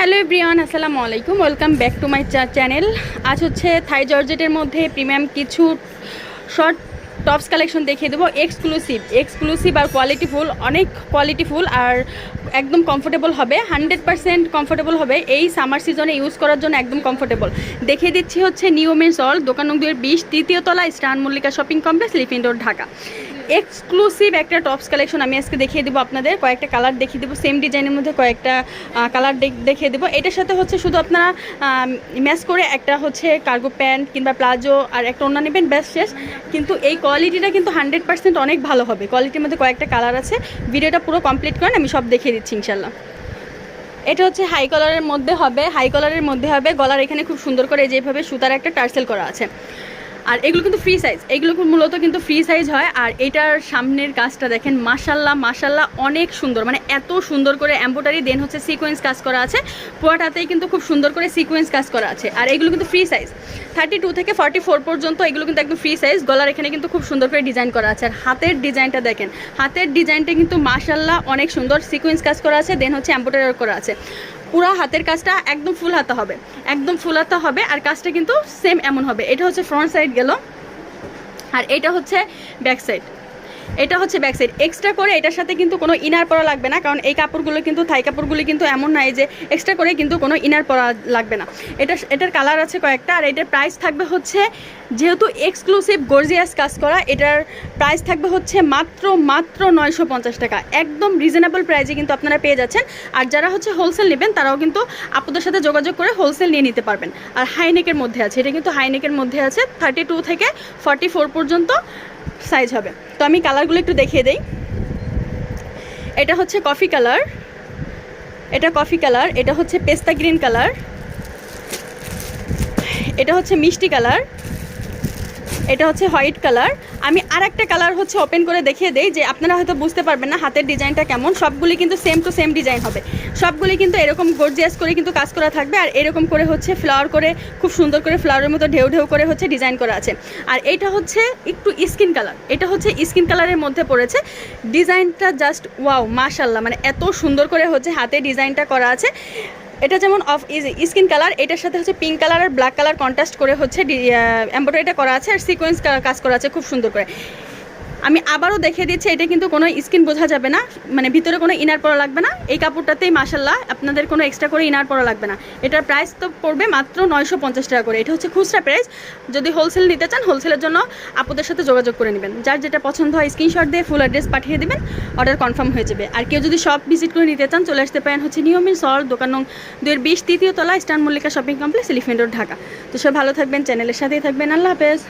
Hello Brian আসসালামু আলাইকুম। Welcome back to my channel. আজ হচ্ছে থাই জর্জেটের মধ্যে প্রিমিয়াম কিছু শর্ট টপস কালেকশন দেখিয়ে দেবো। এক্সক্লুসিভ এক্সক্লুসিভ আর কোয়ালিটিফুল অনেক কোয়ালিটিফুল আর একদম কমফোর্টেবল হবে। হান্ড্রেড পার্সেন্ট কমফোর্টেবল হবে। এই সামার সিজনে ইউজ করার জন্য একদম কমফোর্টেবল দেখিয়ে দিচ্ছি হচ্ছে নিউ মেন্স অল, দোকান নং বিশ, তৃতীয় তলা স্টান Mallika shopping complex, Elephant Road, Dhaka. Exclusive একটা টপস কালেকশন আমি আজকে দেখিয়ে দেবো আপনাদের। কয়েকটা কালার দেখিয়ে দেবো সেম ডিজাইনের মধ্যে কয়েকটা কালার দেখিয়ে দেবো। এটার সাথে হচ্ছে শুধু আপনারা ম্যাচ করে একটা হচ্ছে কার্গো প্যান্ট কিংবা প্লাজো আর একটা অন্য নেবেন ব্যাস শেষ। কিন্তু এই কোয়ালিটিটা কিন্তু হান্ড্রেড পার্সেন্ট অনেক ভালো হবে। কোয়ালিটির মধ্যে কয়েকটা কালার আছে। ভিডিওটা পুরো কমপ্লিট করেন, আমি সব দেখিয়ে দিচ্ছি ইনশাল্লাহ এটা হচ্ছে হাই কলারের মধ্যে হবে হাই কলারের মধ্যে হবে। গলার এখানে খুব সুন্দর করে যেভাবে সুতার একটা টার্সেল করা আছে। আর এগুলো কিন্তু ফ্রি সাইজ এগুলো মূলত কিন্তু ফ্রি সাইজ হয়। আর এটার সামনের কাজটা দেখেন মাসাল্লাহ মাসাল্লাহ অনেক সুন্দর। মানে এত সুন্দর করে এম্বোটারি দেন হচ্ছে সিকোয়েন্স কাজ করা আছে। পুয়াটাতেই কিন্তু খুব সুন্দর করে সিকোয়েন্স কাজ করা আছে। আর এগুলো কিন্তু ফ্রি সাইজ থার্টি টু থেকে ফর্টি ফোর পর্যন্ত এগুলো কিন্তু একদম ফ্রি সাইজ গলার এখানে কিন্তু খুব সুন্দর করে ডিজাইন করা আছে। আর হাতের ডিজাইনটা দেখেন। হাতের ডিজাইনটা কিন্তু মাসাল্লাহ অনেক সুন্দর। সিকোয়েন্স কাজ করা আছে দেন হচ্ছে এম্বোটারি করা আছে। পুরো হাতের কাজটা একদম ফুল হাতা হবে। একদম ফুল হাতা হবে আর কাজটা কিন্তু সেম এমন হবে। এটা হচ্ছে ফ্রন্ট সাইড গেল। আর এটা হচ্ছে ব্যাক সাইড এটা হচ্ছে ব্যাক সাইড এক্সট্রা করে এটার সাথে কিন্তু কোনো ইনার পরা লাগবে না, কারণ এই কাপড়গুলো কিন্তু, থাই কাপড়গুলো কিন্তু এমন নাই যে এক্সট্রা করে কিন্তু কোনো ইনার পরা লাগবে না। এটা এটার কালার আছে কয়েকটা, আর এটার প্রাইস থাকবে হচ্ছে, যেহেতু এক্সক্লুসিভ গর্জিয়াস কাজ করা, এটার প্রাইস থাকবে হচ্ছে মাত্র মাত্র নয়শো পঞ্চাশ টাকা। একদম রিজনেবল প্রাইসে কিন্তু আপনারা পেয়ে যাচ্ছেন। আর যারা হচ্ছে হোলসেল নেবেন, তারাও কিন্তু আপুদের সাথে যোগাযোগ করে হোলসেল নিয়ে নিতে পারবেন। আর হাইনেকের মধ্যে আছে, এটা কিন্তু হাইনেকের মধ্যে আছে থার্টি টু থেকে ফর্টি ফোর পর্যন্ত। সাইজ হবে। তো আমি কালারগুলো একটু দেখিয়ে দেই। এটা হচ্ছে কফি কালার এটা কফি কালার এটা হচ্ছে পেস্তা গ্রিন কালার এটা হচ্ছে মিষ্টি কালার এটা হচ্ছে হোয়াইট কালার। আমি আর একটা কালার হচ্ছে ওপেন করে দেখিয়ে দেই যে আপনারা হয়তো বুঝতে পারবেন না হাতের ডিজাইনটা কেমন। সবগুলি কিন্তু সেম টু সেম ডিজাইন হবে। সবগুলি কিন্তু এরকম গর্জিয়াস করে কিন্তু কাজ করা থাকবে আর এরকম করে হচ্ছে ফ্লাওয়ার করে, খুব সুন্দর করে ফ্লাওয়ারের মতো ঢেউ ঢেউ করে হচ্ছে ডিজাইন করা আছে। আর এটা হচ্ছে একটু স্কিন কালার এটা হচ্ছে স্কিন কালারের মধ্যে পড়েছে। ডিজাইনটা জাস্ট ওয়াও মাশাল্লাহ মানে এত সুন্দর করে হচ্ছে হাতে ডিজাইনটা করা আছে। এটা যেমন অফ স্কিন কালার এটার সাথে হচ্ছে পিঙ্ক কালার আর ব্ল্যাক কালার কন্ট্রাস্ট করে হচ্ছে এম্ব্রয়ডারিটা করা আছে আর সিকোয়েন্স কাজ করা আছে খুব সুন্দর করে। আমি আবারও দেখিয়ে দিচ্ছি, এটা কিন্তু কোনো স্কিন বোঝা যাবে না মানে ভিতরে কোনো ইনার পরা লাগবে না। এই কাপড়টাতেই মাসাল্লাহ আপনাদের কোনো এক্সট্রা করে ইনার পরা লাগবে না। এটার প্রাইস তো পড়বে মাত্র নয়শো পঞ্চাশ টাকা করে। এটা হচ্ছে খুচরা প্রাইস যদি হোলসেল নিতে চান হোলসেলের জন্য আপুদের সাথে যোগাযোগ করে নেবেন। যার যেটা পছন্দ হয় স্ক্রিনশট দিয়ে ফুল অ্যাড্রেস পাঠিয়ে দেবেন অর্ডার কনফার্ম হয়ে যাবে। আর কেউ যদি শপ ভিজিট করে নিতে চান, চলে আসতে পারেন হচ্ছে নিয়মিত সল, দোকান নং দুয়ের বিশ, তৃতীয় তলা স্টান Mallika shopping complex Elephant Road Dhaka. তো সব ভালো থাকবেন চ্যানেলের সাথেই থাকবেন। আল্লাহ হাফেজ।